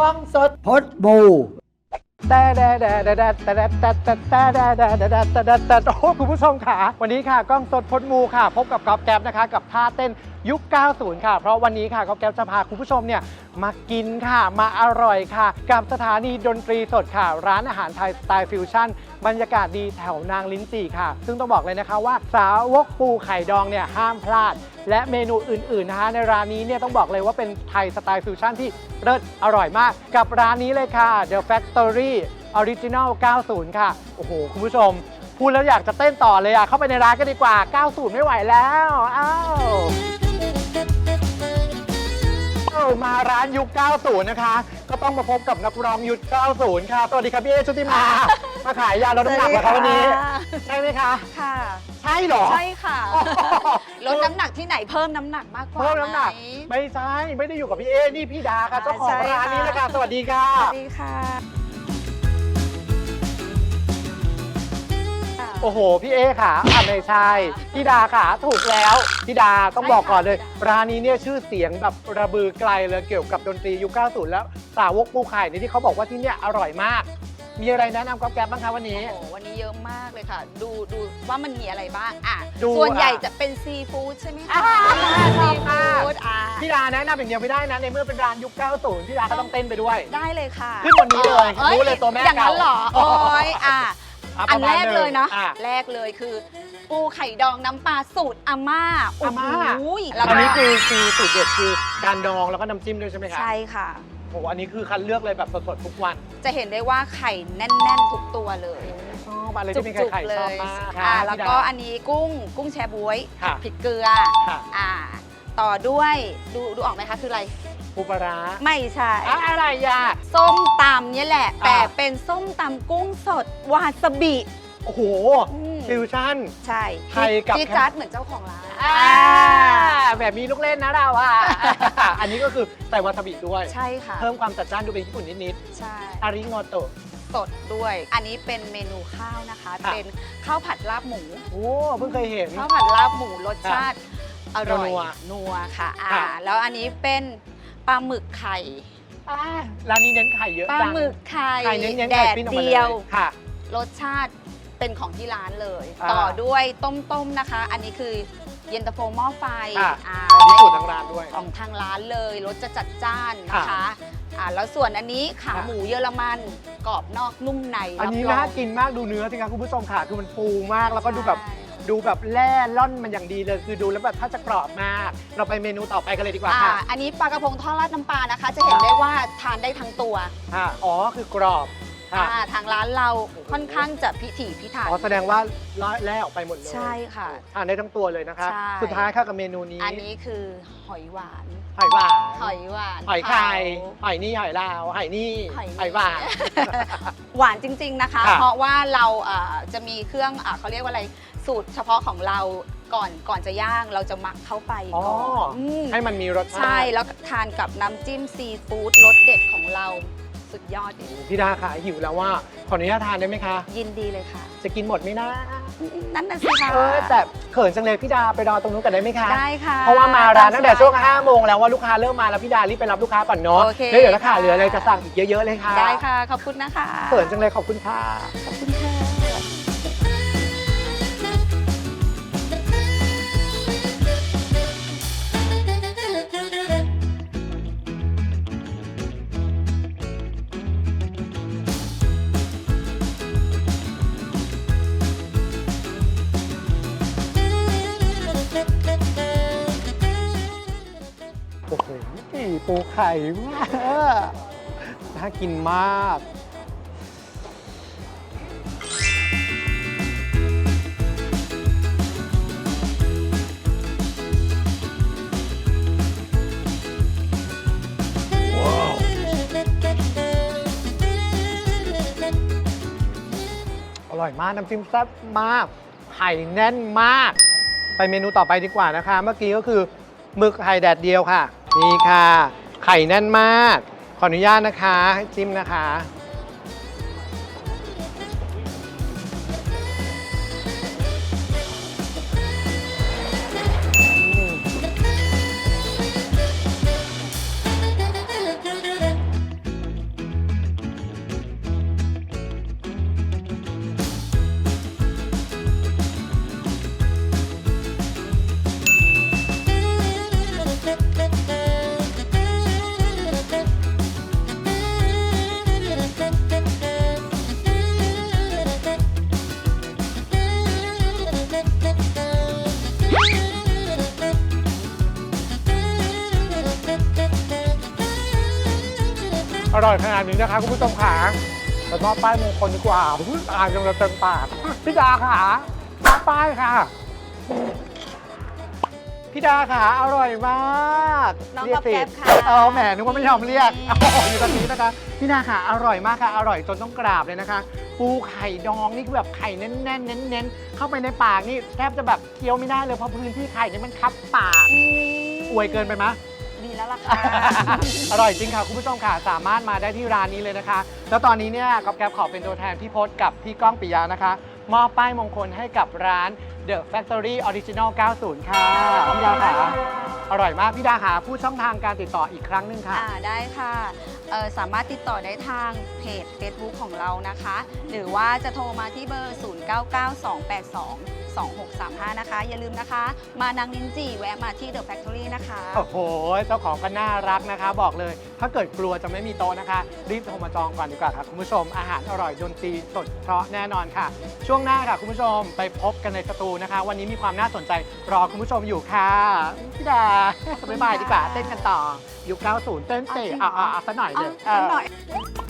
กล้องสดพดบูแต่แต่แต่แต่แต่แต่แต่แต่แต่แต่แต่แต่แต่แต่แต่แต่โอ้คุณผู้ชมค่ะ วันนี้ค่ะกล้องสดพดมูค่ะ พบกับก๊อฟแก๊ปนะคะ กับท่าเต้น ยุค 90 ค่ะ เพราะวันนี้ค่ะก๊อฟแก๊ปจะพาคุณผู้ชมเนี่ยมากินค่ะ มาอร่อยค่ะ กับสถานีดนตรีสดค่ะ ร้านอาหารไทยสไตล์ฟิวชั่น บรรยากาศดีแถวนางลิ้นจี่ค่ะ ซึ่งต้องบอกเลยนะคะว่าสาวกปูไข่ดองเนี่ยห้ามพลาด และเมนูอื่นๆนะคะในร้านนี้เนี่ยต้องบอกเลยว่าเป็นไทยสไตล์ฟิวชั่นที่เลิศอร่อยมาก กับร้านนี้เลยค่ะ The Factory Original 90 ค่ะ โอ้โห คุณผู้ชม พูดแล้วอยากจะเต้นต่อเลยอะ เข้าไปในร้านกันดีกว่า 90 ไม่ไหวแล้ว อ้าว มาร้านยุค 90 นะคะ ก็ต้องมาพบกับนักร้องยุค 90 ค่ะ สวัสดีครับพี่เอชุติมา มาขายยาลดน้ำหนักเหรอคะวันนี้ ใช่ไหมคะ ค่ะ ใช่เหรอ ใช่ค่ะอ๋อลดน้ำหนักที่ไหนเพิ่มน้ำหนักมากกว่าเพิ่มน้ำหนักไไม่ใช่ ไม่ได้อยู่กับพี่เอ นี่พี่ดาค่ะเจ้าของใช่ค่ะร้านนี้นะคะ สวัสดีค่ะ สวัสดีค่ะ โอ้โห พี่เอค่ะอะไม่ใช่พี่ดาค่ะ ถูกแล้วพี่ดาต้องบอกก่อนเลย ร้านนี้เนี่ยชื่อเสียงแบบระบือไกลเลยเกี่ยวกับดนตรียุค 90 แล้วสาวกปูไข่นี่ที่เขาบอกว่าที่เนี่ยอร่อยมาก มีอะไรแนะนำก๊อฟแก๊บบ้างคะวันนี้ โอ้โหวันนี้เยอะมากเลยค่ะ ดูดูว่ามันมีอะไรบ้างอะดูส่วนใหญ่อะจะเป็นซีฟู้ดใช่ไหมอ่าคะชอบมาก ซีฟู้ดอะพี่ดาแนะนำอย่างเดียวไม่ได้นะ ในเมื่อเป็นร้านยุค 90 พี่ดาก็ต้องเต้นไปด้วย ได้เลยค่ะขึ้นวันนี้เลยอ้รู้เลยตัวแม่อย่างนั้นเหรอ เก่า โอ้ยอะะอันประมาแรณกหงเลยนะอ่ แรกเลยคือ ปูไข่ดองน้ำปลาสูตรอาม่าอาม่า โอ้โหแล้วอันก็นี้คือคือสูตรเด็ดคือการดองแล้วก็น้ำจิ้มด้วยใช่ไหมคะใช่ค่ะ โอ้โหอันนี้คือคัดเลือกเลยแบบสดๆทุกวันจะเห็นได้ว่าไข่แน่น ๆ ทุกตัวเลย ชอบอะไรจุที่เป็นกไข่ๆๆเลชอบยมากอ่าค่ะแล้วพี่ก็ดาอันนี้กุ้งกุ้งแชบ๊วยค่ะพริกเกลือค่ะ อ่า ต่อด้วยดูดูออกไหมคะคืออะไร ปูปลาร้าไม่ใช่อะอะไรอะ ส้มตำเนี่ยแหละอ่าแต่เป็นส้มตำกุ้งสดวาซาบิ โอ้โหอืม ฟิวชั่น ใช่ไทยกับที่จัดเหมือนเจ้าของร้านอ่าแบบมีลูกเล่นนะเราอะ อันนี้ก็คือใส่วาซาบิด้วย ใช่ค่ะเพิ่มความจัดจ้านดูเป็นญี่ปุ่นนิดใช่ ๆอาริโงโตะ สดด้วย อันนี้เป็นเมนูข้าวนะคะค่ะ เป็นข้าวผัดลาบหมู โอ้เพิ่งเคยเห็น ข้าวผัดลาบหมูรสชาติอร่อยนัวนัวค่ะอ่าค่ะ แล้วอันนี้เป็น ปลาหมึกไข่ อ่าร้านนี้เน้นไข่เยอะปลาจังหมึกไข่ไข่เน้นๆแดไข่ดปิ้นออกมาเลเดียว ค่ะ รสชาติเป็นของที่ร้านเลย อ่าต่อด้วยต้มๆนะคะ อันนี้คือเย็นตาโฟหม้อไฟค่ะอ่าอันนี้สูตรทางร้านด้วย ของทางร้านเลยรสจะจัดจ้านนะค่ะคะอ่าแล้วส่วนอันนี้ขาค่ะ หมูเยอรมันกรอบนอกนุ่มในอันนี้รับรน่าง กินมากดูเนื้อสิคะคุณผู้ชมค่ะ คือมันฟูมากแล้วก็ดูแบบใช่ ดูแบบแล่ล่อนมันอย่างดีเลย คือดูแล้วแบบถ้าจะกรอบมาก เราไปเมนูต่อไปกันเลยดีกว่าอ่า ค่ะอันนี้ปลากระพงทอดราดน้ำปลานะคะ จะเห็นได้ว่าทานได้ทั้งตัวค่ะอ๋อคือกรอบค่ะอ่าทางร้านเราค่อนข้างจะพิถีพิถัน อ๋อแสดงว่าแล่ออกไปหมดเลยใช่ค่ะทานได้ทั้งตัวเลยนะคะ ใช่ สุดท้ายค่ะกับเมนูนี้อันนี้คือหอยหวาน หอยหวานหอยหวานหอยไข่เผา หอยนี่หอยลาวหอยนี่หอยนี่ หอยหวาน หวานจริง ๆนะคะ ค่ะเพราะว่าเราเอ่อจะมีเครื่องอะเขาเรียกว่าอะไร สูตรเฉพาะของเราก่อนก่อนจะย่างเราจะหมักเข้าไปอ๋อก่อนมให้มันมีรสชาติใช่แล้วทานกับน้ำจิ้มซีฟู้ดรสเด็ดของเราสุดยอดจริงพี่ดาค่ะหิวแล้วว่าขออนุญาตทานได้ไหมคะ ยินดีเลยค่ะ จะกินหมดไหมนะนั่นน่ะสิคะเออแต่เขินจังเลยพี่ดาไปรอตรงนู้นกันได้ไหมคะ ได้ค่ะ เพราะว่ามาร้านตั้งแต่ช่วงตามสบาย5โมงแล้วว่าลูกค้าเริ่มมาแล้วพี่ดารีบไปรับลูกค้าก่อนเนาะโอเคแล้วเดี๋ยวถ้าขาดค่ะ เหลืออะไรจะสั่งอีกเยอะๆเลยค่ะได้ค่ะ ขอบคุณนะคะ เขินจังเลยขอบคุณค่ะ ขอบคุณ ข่มากน่ากินมาก อร่อยมาก น้ำจิ้มแซ่บมาก ไข่แน่นมาก ไปเมนูต่อไปดีกว่านะคะ เมื่อกี้ก็คือหมึกไข่แดดเดียวค่ะ นี่ค่ะ ไข่แน่นมาก ขออนุญาตนะคะ ให้จิ้มนะคะ ร่อยขนาดนี้นะคะคุณผู้ชมขาแต่มอบป้ายมงคลดีกว่าอุ๊ยอ่านจนจะเต็มปากพี่ดาค่ะมอบป้ายค่ะพี่ดาค่ะอร่อยมากน้องเรียก๊อบสิแก๊บค่ะเออแหมนึกว่าไม่ยอมเรียกนี่โอ้โหอยู่ตรงนี้นะคะพี่ดาค่ะอร่อยมากค่ะอร่อยจนต้องกราบเลยนะคะ ปูไข่ดองนี่คือแบบไข่แน่นๆเน้นๆเข้าไปในปากนี่แทบจะแบบเคี้ยวไม่ได้เลยเพราะพื้นที่ไข่นี่มันคับปากอวยเกินไปไหมดีแล้วล่ะค่ะ อร่อยจริงค่ะ คุณผู้ชมค่ะ สามารถมาได้ที่ร้านนี้เลยนะคะ แล้วตอนนี้เนี่ยก๊อฟแก๊บขอเป็นตัวแทนพี่พศกับพี่ก้องปิยานะคะ มอบป้ายมงคลให้กับร้าน The Factory Original 90 ค่ะพี่ดาค่ะ อร่อยมากพี่ดาค่ะพูดช่องทางการติดต่ออีกครั้งหนึ่งค่ะ อ่าได้ค่ะเอ่อสามารถติดต่อได้ทางเพจ Facebook ของเรานะคะ หรือว่าจะโทรมาที่เบอร์ 0992822635 นะคะ อย่าลืมนะคะ มานางนินจีแวะมาที่ The Factory นะคะ โอ้โห เจ้าของก็น่ารักนะคะ บอกเลย ถ้าเกิดกลัวจะไม่มีโต๊ะนะคะ รีบโทรมาจองก่อนดีกว่าค่ะ คุณผู้ชม อาหารอร่อยดนตรีสดเพราะแน่นอนค่ะ ช่วงหน้าค่ะ คุณผู้ชมไปพบกันในสตูนะคะ วันนี้มีความน่าสนใจรอคุณผู้ชมอยู่ค่ะพี่ดาบ๊ายบายดีกว่าเต้นกันต่อยุค90เต้นเตะอ่าอ่าสักหน่อยเลย เอาสักหน่อยเ